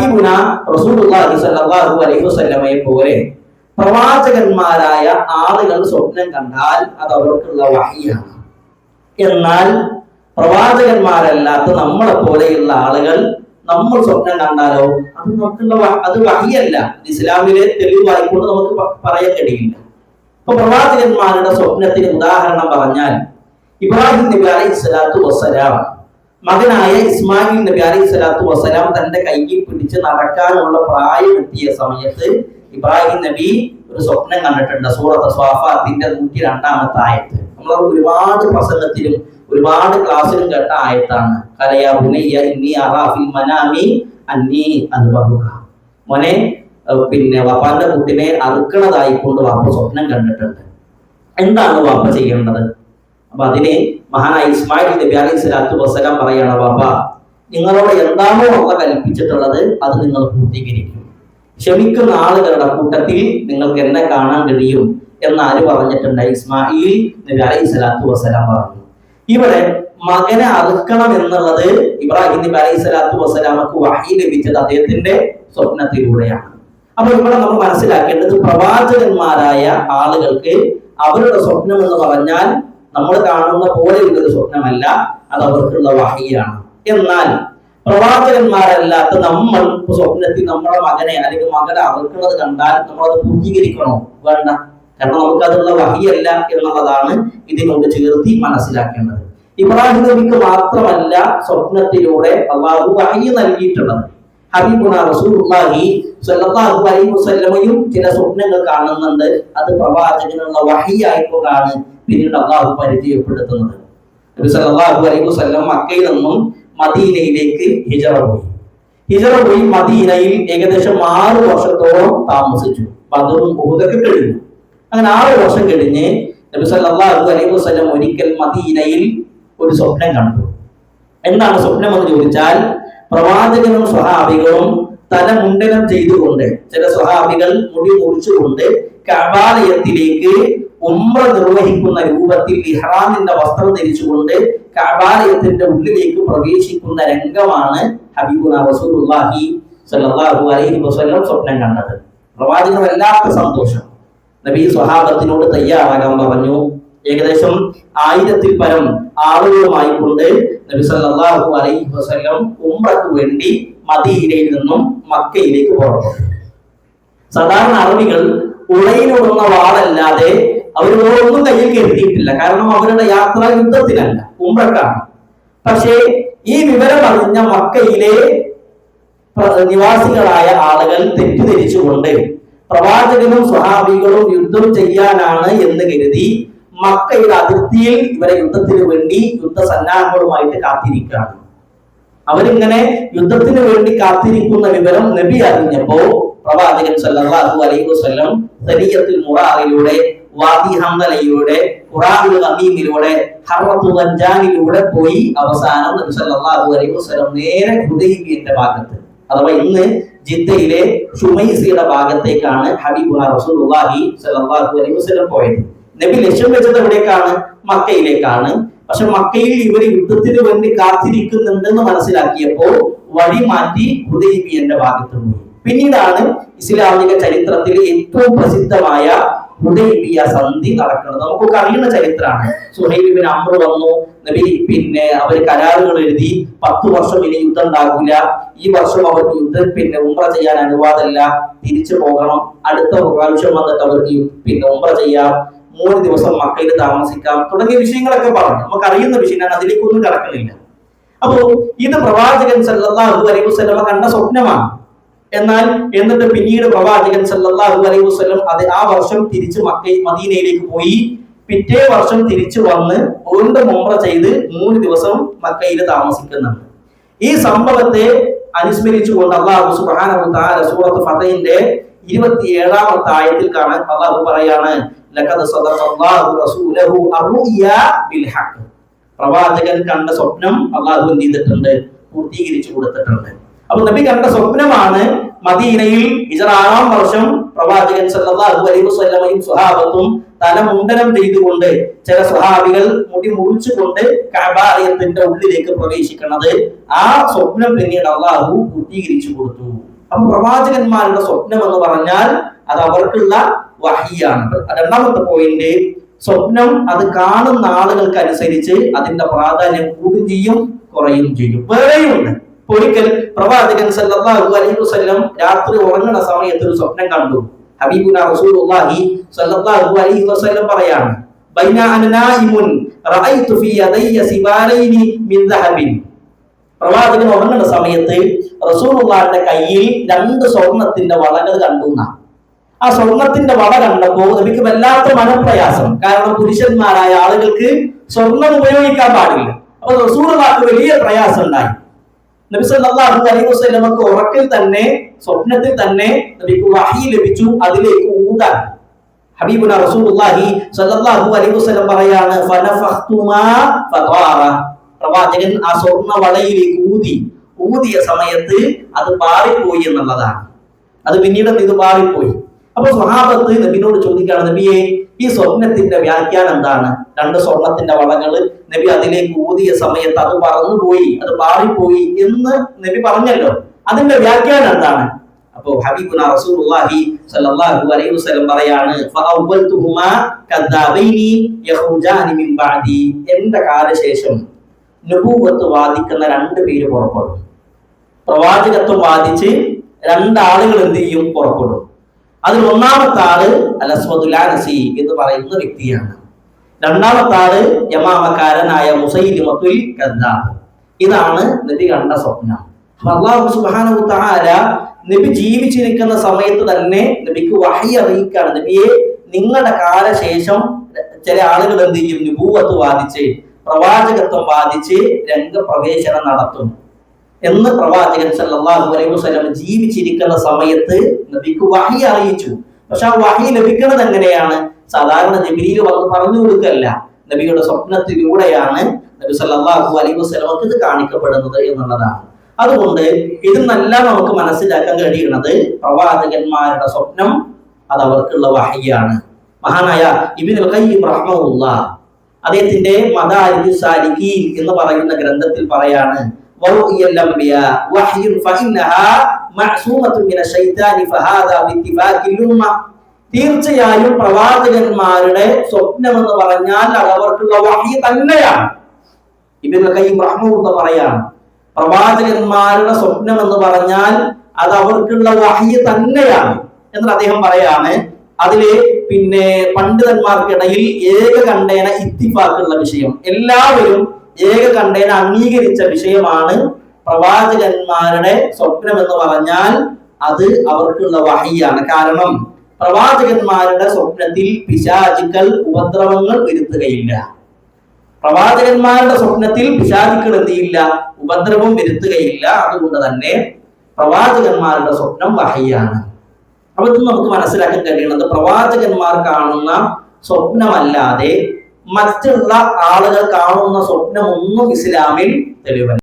ഹബീബുന റസൂലുള്ളാഹി സ്വല്ലല്ലാഹു അലൈഹി വസല്ലമയെ പോലെ പ്രവാചകന്മാരായ ആളുകൾ സ്വപ്നം കണ്ടാൽ അത് അവർക്കുള്ള വഹിയാണ്. എന്നാൽ പ്രവാചകന്മാരല്ലാത്ത നമ്മളെ പോലെയുള്ള ആളുകൾ നമ്മൾ സ്വപ്നം കണ്ടാലോ അത് നമുക്കുള്ള അത് വഹിയല്ല. ഇസ്ലാമിലെ തെളിവായിക്കൊണ്ട് നമുക്ക് പറയാൻ കഴിയില്ല. ഇപ്പൊ പ്രവാചകന്മാരുടെ സ്വപ്നത്തിന് ഉദാഹരണം പറഞ്ഞാൽ ഇബ്രാഹിം നബി അലൈഹി സ്വലാത്തു വസ്സലാം മകനായ ഇസ്മായിൽ നബി അലൈഹി സ്വലാത്തു വസ്സലാം തന്റെ കൈയിൽ പിടിച്ച് നടക്കാനുള്ള പ്രായം എത്തിയ സമയത്ത് ഇബ്രാഹിം നബി ഒരു സ്വപ്നം കണ്ടിട്ടുണ്ട്. സൂറത്ത് സ്വാഫാത്തിന്റെ നൂറ്റി രണ്ടാമത്തെ ആയത്ത്. നമ്മൾ ഒരുപാട് പ്രസംഗത്തിലും ഒരുപാട് ക്ലാസ്സിലും കേട്ട ആയത്താണ്. മനാമി അന്നി മോനെ പിന്നെ വപ്പാന്റെ കുട്ടിനെ അറുക്കണതായിക്കൊണ്ട് വാപ്പ സ്വപ്നം കണ്ടിട്ടുണ്ട്. എന്താണ് വാപ്പ ചെയ്യേണ്ടത്? അപ്പൊ അതിനെ മഹാനായ ഇസ്മായിൽ നബി അലൈഹി സ്വലാത്തു വസ്സലാം പറയണ ബാബ നിങ്ങളോട് എന്താണോ അവ കൽപ്പിച്ചിട്ടുള്ളത് അത് നിങ്ങൾ പൂർത്തീകരിക്കും. ക്ഷമിക്കുന്ന ആളുകളുടെ കൂട്ടത്തിൽ നിങ്ങൾക്ക് എന്നെ കാണാൻ കഴിയും എന്ന് ആര് പറഞ്ഞിട്ടുണ്ട്? ഇസ്മായിൽ നബി അലൈഹി സ്വലാത്തു വസ്സലാം പറഞ്ഞു. ഇവിടെ മകനെ അറുക്കണം എന്നുള്ളത് ഇബ്രാഹിം നബി അലൈഹി സ്വലാത്തു വസ്സലാമക്ക് വഹി ലഭിച്ചത് അദ്ദേഹത്തിന്റെ സ്വപ്നത്തിലൂടെയാണ്. അപ്പൊ ഇവിടെ നമ്മൾ മനസ്സിലാക്കേണ്ടത് പ്രവാചകന്മാരായ ആളുകൾക്ക് അവരുടെ സ്വപ്നം എന്ന് പറഞ്ഞാൽ നമ്മൾ കാണുന്ന പോലെ ഒരു സ്വപ്നമല്ല അത് അവർക്കുള്ള വഹിയാണ് എന്നാൽ പ്രവാചകന്മാരല്ലാത്ത നമ്മൾ സ്വപ്നത്തിൽ നമ്മുടെ മകനെ അല്ലെങ്കിൽ മകനെ അവർക്കുള്ളത് കണ്ടാൽ നമ്മൾ അത് പൂർത്തീകരിക്കണോ? വേണ്ട. കാരണം നമുക്ക് അതിനുള്ള വഹിയല്ല എന്നുള്ളതാണ് ഇതിനോട് ചേർത്തി മനസ്സിലാക്കേണ്ടത്. ഇബ്രാഹിം നബിക്ക് മാത്രമല്ല സ്വപ്നത്തിലൂടെ അള്ളാഹു വഹി നൽകിയിട്ടുള്ളത്. ഹബീബുന റസൂലുള്ളാഹി സ്വല്ലല്ലാഹു അലൈഹി വസല്ലമയും ചില സ്വപ്നങ്ങൾ കാണുന്നുണ്ട്. അത് പ്രവാചകനുള്ള വഹിയായിക്കൊണ്ടാണ് പിന്നീട് അള്ളാഹു പരിചയപ്പെടുത്തുന്നത്. നബി സല്ലല്ലാഹു അലൈഹി വസല്ലം മക്കയിൽ നിന്നും മദീനയിലേക്ക് ഹിജറ പോയി. ഹിജറ പോയി മദീനയിൽ ഏകദേശം ആറ് വർഷത്തോളം താമസിച്ചു. ബദറും ഉഹുദൊക്കെ കഴിഞ്ഞു. അങ്ങനെ ആറ് വർഷം കഴിഞ്ഞ് നബി സല്ലല്ലാഹു അലൈഹി വസല്ലം ഒരിക്കൽ മദീനയിൽ ഒരു സ്വപ്നം കണ്ടു. എന്താണ് സ്വപ്നം എന്ന് ചോദിച്ചാൽ പ്രവാചകനും സ്വഹാബികളും തല മുണ്ടനം ചെയ്തുകൊണ്ട് ചില സ്വഹാബികൾ മുടി മുറിച്ചുകൊണ്ട് കബാലയത്തിലേക്ക് ഉമ്മ നിർവഹിക്കുന്ന രൂപത്തിൽ ഇഹ്റാമിന്റെ വസ്ത്രം ധരിച്ചുകൊണ്ട് കബാലയത്തിന്റെ ഉള്ളിലേക്ക് പ്രവേശിക്കുന്ന രംഗമാണ് ഹബീബുന റസൂലുള്ളാഹി സല്ലല്ലാഹു അലൈഹി വസല്ലം സ്വപ്നം കണ്ടത്. പ്രവാചകൻ വല്ലാത്ത സന്തോഷം. നബി സ്വഹാബത്തിനോട് തയ്യാറാകാൻ പറഞ്ഞു ഏകദേശം ആയിരത്തിൽ പരം ആളുകളുമായി കൊണ്ട് നബി സല്ലല്ലാഹു അലൈഹി വസല്ലം ഉംറക്ക് വേണ്ടി മദീനയിൽ നിന്നും മക്കയിലേക്ക് പുറപ്പെട്ടു സാധാരണ അറബികൾ ഉളയിലൊടുന്ന വാളല്ലാതെ അവർ ഒന്നും കയ്യിൽ കരുതിയിട്ടില്ല. കാരണം അവരുടെ യാത്ര യുദ്ധത്തിലല്ല ഉംറക്കാണ്. പക്ഷേ ഈ വിവരം അറിഞ്ഞ മക്കയിലെ നിവാസികളായ ആളുകൾ തെറ്റിദ്ധരിച്ചുകൊണ്ട് പ്രവാചകനും സ്വഹാബികളും യുദ്ധം ചെയ്യാനാണ് എന്ന് കരുതി മക്കയുടെ അതിർത്തിയിൽ ഇവരെ യുദ്ധത്തിന് വേണ്ടി യുദ്ധസന്നാഹങ്ങളുമായിട്ട് കാത്തിരിക്കുകയാണ്. അവരിങ്ങനെ യുദ്ധത്തിന് വേണ്ടി കാത്തിരിക്കുന്ന വിവരം നബി അറിഞ്ഞപ്പോ പ്രവാചകൻ സല്ലല്ലാഹു അലൈഹി വസല്ലം സരിയത്തുൽ മുറാറിലൂടെ വാദി ഹംദലയിലൂടെ ഖുറാനുൽ ഗമീമിലൂടെ ഹർറത്തു ഗഞ്ചാനിലൂടെ പോയി അവസാനം നബി സല്ലല്ലാഹു അലൈഹി വസല്ലം നേരെ ഹുദൈബിയന്റെ ഭാഗത്ത് അഥവാ ഇന്ന് ജിദ്ദയിലെ ഷുമൈസിയുടെ ഭാഗത്തേക്കാണ് ഹബീബ് റസൂലുള്ളാഹി സല്ലല്ലാഹു അലൈഹി വസല്ലം പോയത്. നബി ലക്ഷ്യം വെച്ചത് എവിടേക്കാണ്? മക്കയിലേക്കാണ്. പക്ഷെ മക്കയിൽ ഇവർ യുദ്ധത്തിന് വേണ്ടി കാത്തിരിക്കുന്നുണ്ടെന്ന് മനസ്സിലാക്കിയപ്പോൾ വഴി മാറ്റി ഹുദൈബിയന്റെ ഭാഗത്ത് പോയി. പിന്നീടാണ് ഇസ്ലാമിക ചരിത്രത്തിൽ ഏറ്റവും പ്രസിദ്ധമായ ഹുദൈബിയ സന്ധി നടക്കുന്നത്. നമുക്കൊക്കെ അറിയുന്ന ചരിത്രമാണ്. സുഹൈബിന് അമ്ര വന്നു. നബി പിന്നെ അവർ കരാറുകൾ എഴുതി. പത്ത് വർഷം ഇനി യുദ്ധം ഉണ്ടാകില്ല ഈ വർഷം അവർക്ക് യുദ്ധം പിന്നെ ഉമ്ര ചെയ്യാൻ അനുവാദമില്ല. തിരിച്ചു പോകണം. അടുത്ത പ്രാവശ്യം വന്നിട്ട് അവർക്ക് പിന്നെ ഉമ്ര ചെയ്യാം. മൂന്ന് ദിവസം മക്കയിൽ താമസിക്കാം തുടങ്ങിയ വിഷയങ്ങളൊക്കെ പറഞ്ഞു. നമുക്ക് അറിയുന്ന വിഷയം ഞാൻ അതിലേക്കൊന്നും കടക്കുന്നില്ല. അപ്പോ ഇത് പ്രവാചകൻ സല്ലാഹു അലൈഹി വസല്ലമ കണ്ട സ്വപ്നമാണ്. എന്നാൽ എന്നിട്ട് പിന്നീട് പ്രവാചകൻ സല്ലാഹു അലൈഹി വസ്ലം അത് ആ വർഷം തിരിച്ച് മക്ക മദീനയിലേക്ക് പോയി. പിറ്റേ വർഷം തിരിച്ചു വന്ന് വീണ്ടും മുമ്പ്ര ചെയ്ത് മൂന്ന് ദിവസം മക്കയിൽ താമസിക്കുന്നുണ്ട്. ഈ സംഭവത്തെ അനുസ്മരിച്ചുകൊണ്ട് അള്ളാഹു തആല സൂറത്ത് ഫതഹിന്റെ ഇരുപത്തിയേഴാമത്തെ ആയത്തിൽ കാണാൻ അള്ളാഹു പറയാണ് ലഖദ് സദഖല്ലാഹു റസൂലഹു അർറുയ ബിൽ ഹഖ് പ്രവാചകൻ കണ്ട സ്വപ്നം അള്ളാഹു എന്ത് ചെയ്തിട്ടുണ്ട്? പൂർത്തീകരിച്ചു കൊടുത്തിട്ടുണ്ട്. അപ്പൊ നബി കണ്ട സ്വപ്നമാണ് മദീനയിൽ ഇജറാറാം വർഷം പ്രവാചകൻ സല്ലല്ലാഹു അലൈഹി വസല്ലമയും സ്വഹാബത്തും തല മുണ്ടനം ചെയ്തുകൊണ്ട് ചില സ്വഹാബികൾ മുടി മുറിച്ചുകൊണ്ട് കബാലയത്തിന്റെ ഉള്ളിലേക്ക് പ്രവേശിക്കുന്നത് ആ സ്വപ്നം പിന്നീട് അള്ളാഹു പൂർത്തീകരിച്ചു കൊടുത്തു. അപ്പൊ പ്രവാചകന്മാരുടെ സ്വപ്നം എന്ന് പറഞ്ഞാൽ അത് അവർക്കുള്ള വഹിയാണ്. രണ്ടാമത്തെ പോയിന്റ് സ്വപ്നം അത് കാണുന്ന ആളുകൾക്ക് അനുസരിച്ച് അതിന്റെ പ്രാധാന്യം കൂടുകയും ചെയ്യും കുറയും ചെയ്യും. വേറെയുണ്ട്. ഒരിക്കൽ പ്രവാചകൻ സല്ലല്ലാഹു അലൈഹി വസല്ലം രാത്രി ഉറങ്ങുന്ന സമയത്ത് ഒരു സ്വപ്നം കണ്ടു. ഹബീബുന റസൂലുള്ളാഹി സല്ലല്ലാഹു അലൈഹി വസല്ലം പറയാണ് ബൈന അന നായിമുൻ റഅയ്തു ഫീ യദയ്യ മിൻ ദഹബിൻ. പ്രവാചകൻ ഉറങ്ങുന്ന സമയത്ത് റസൂലുള്ളാഹിന്റെ കയ്യിൽ രണ്ട് സ്വർണത്തിന്റെ വളകൾ കണ്ടു എന്നാ. ആ സ്വർണത്തിന്റെ വള കണ്ടപ്പോ എനിക്ക് വല്ലാത്ത മനപ്രയാസം. കാരണം പുരുഷന്മാരായ ആളുകൾക്ക് സ്വർണം ഉപയോഗിക്കാൻ പാടില്ല. അപ്പൊ റസൂലുള്ളാഹിക്ക് വലിയ പ്രയാസം ഉണ്ടായി നബി സല്ലല്ലാഹു ഉറക്കിൽ തന്നെ സ്വപ്നത്തിൽ തന്നെ നബിക്ക് വഹി ലഭിച്ചു അതിലേക്ക് ഊതാൻ. ഹബീബുന റസൂലുള്ളാഹി സല്ലല്ലാഹു അലൈഹി വസല്ലം പറയാണ് പ്രവാചകൻ ആ സ്വർണ വളയിലേക്ക് ഊതി. ഊതിയ സമയത്ത് അത് പാറിപ്പോയി എന്നുള്ളതാണ്. അത് പിന്നീട് ഇത് പാറിപ്പോയി. അപ്പൊ സ്വഹാബത്ത് നബിനോട് ചോദിക്കുകയാണ് നബിയെ ഈ സ്വപ്നത്തിന്റെ വ്യാഖ്യാനം എന്താണ്? രണ്ട് സ്വർണത്തിന്റെ വളകൾ നബി അതിലേക്ക് ഊതിയ സമയത്ത് അത് പറന്നുപോയി അത് പാറിപ്പോയി എന്ന് നബി പറഞ്ഞല്ലോ. അതിന്റെ വ്യാഖ്യാനം എന്താണ്? അപ്പോ ഹബീബുന റസൂലുള്ളാഹി സ്വല്ലല്ലാഹു അലൈഹി വസല്ലം പറയാണ് ഫഅവ്വൽതുഹുമാ കദ്ദാബൈനി യഖ്റുജാനി മിൻ ബഅദി. എന്റെ കാലശേഷം നബൂവത്ത് വാദിക്കുന്ന രണ്ട് പേര് പുറപ്പെടും. പ്രവാചകത്വം വാദിച്ച് രണ്ടാളുകൾ എന്ത് ചെയ്യും? പുറപ്പെടും. അതിൽ ഒന്നാമത്തെ ആൾ അലസ്വദുലാനസി എന്ന് പറയുന്ന വ്യക്തിയാണ്. രണ്ടാമത്തെ ആൾ യമാമക്കാരനായ മുസൈലിമത്തുൽ കദ്ദാബ്. ഇതാണ് നബി കണ്ട സ്വപ്നം. അപ്പൊ അള്ളാഹു സുബ്ഹാനഹു തആല നബി ജീവിച്ചിരിക്കുന്ന സമയത്ത് തന്നെ നബിക്ക് വഹി അറിയിക്കാണ്. നബിയെ നിങ്ങളുടെ കാലശേഷം ചില ആളുകൾ എന്ത് ചെയ്യും? നുബൂവത്ത് വാദിച്ച് പ്രവാചകത്വം വാദിച്ച് രംഗപ്രവേശനം നടത്തും. എന്ന് പ്രവാചകൻ സല്ലല്ലാഹു അലൈഹി വസല്ലം ജീവിച്ചിരിക്കുന്ന സമയത്ത് നബിക്ക് വഹി അറിയിച്ചു. പക്ഷെ ആ വഹി ലഭിക്കുന്നത് എങ്ങനെയാണ്? സാധാരണ ജബിലിയിൽ വന്ന് പറഞ്ഞു കൊടുക്കല്ല. നബിയുടെ സ്വപ്നത്തിലൂടെയാണ് നബി സല്ലല്ലാഹു അലൈഹി വസല്ലമക്ക് ഇത് കാണിക്കപ്പെടുന്നത് എന്നുള്ളതാണ്. അതുകൊണ്ട് ഇതിന്നെല്ലാം നമുക്ക് മനസ്സിലാക്കാൻ കഴിയുന്നത് പ്രവാചകന്മാരുടെ സ്വപ്നം അത് അവർക്കുള്ള വഹിയാണ്. മഹാനായ ഇബ്നുൽ ഖയ്യിം അദ്ദേഹത്തിന്റെ മതാരി സാലിഖീൻ എന്ന് പറയുന്ന ഗ്രന്ഥത്തിൽ പറയാണ് തീർച്ചയായും പ്രവാചകന്മാരുടെ സ്വപ്നം എന്ന് പറഞ്ഞാൽ അവർക്കുള്ള വഹി തന്നെയാണ്. ഇബിൻ കൈ റഹ്മുന്ന് പറയാണ് പ്രവാചകന്മാരുടെ സ്വപ്നം എന്ന് പറഞ്ഞാൽ അത് അവർക്കുള്ള വഹി തന്നെയാണ് എന്ന് അദ്ദേഹം പറയാണ്. അതിൽ പിന്നെ പണ്ഡിതന്മാർക്കിടയിൽ ഏക കണ്ടേന ഇത്തിഫാക്കുള്ള വിഷയം. എല്ലാവരും ഏക കണ്ടേന അംഗീകരിച്ച വിഷയമാണ് പ്രവാചകന്മാരുടെ സ്വപ്നം എന്ന് പറഞ്ഞാൽ അത് അവർക്കുള്ള വഹിയാണ്. കാരണം പ്രവാചകന്മാരുടെ സ്വപ്നത്തിൽ പിശാചുക്കൾ ഉപദ്രവങ്ങൾ വരുത്തുകയില്ല. പ്രവാചകന്മാരുടെ സ്വപ്നത്തിൽ പിശാചുക്കൾ എന്ത് ചെയ്യില്ല? ഉപദ്രവം വരുത്തുകയില്ല. അതുകൊണ്ട് തന്നെ പ്രവാചകന്മാരുടെ സ്വപ്നം വഹയാണ്. അവിടുന്ന് നമുക്ക് മനസ്സിലാക്കാൻ കഴിയുന്നത് പ്രവാചകന്മാർ കാണുന്ന സ്വപ്നമല്ലാതെ മറ്റുള്ള ആളുകൾ കാണുന്ന സ്വപ്നം ഒന്നും ഇസ്ലാമിൽ തെളിവല്ല.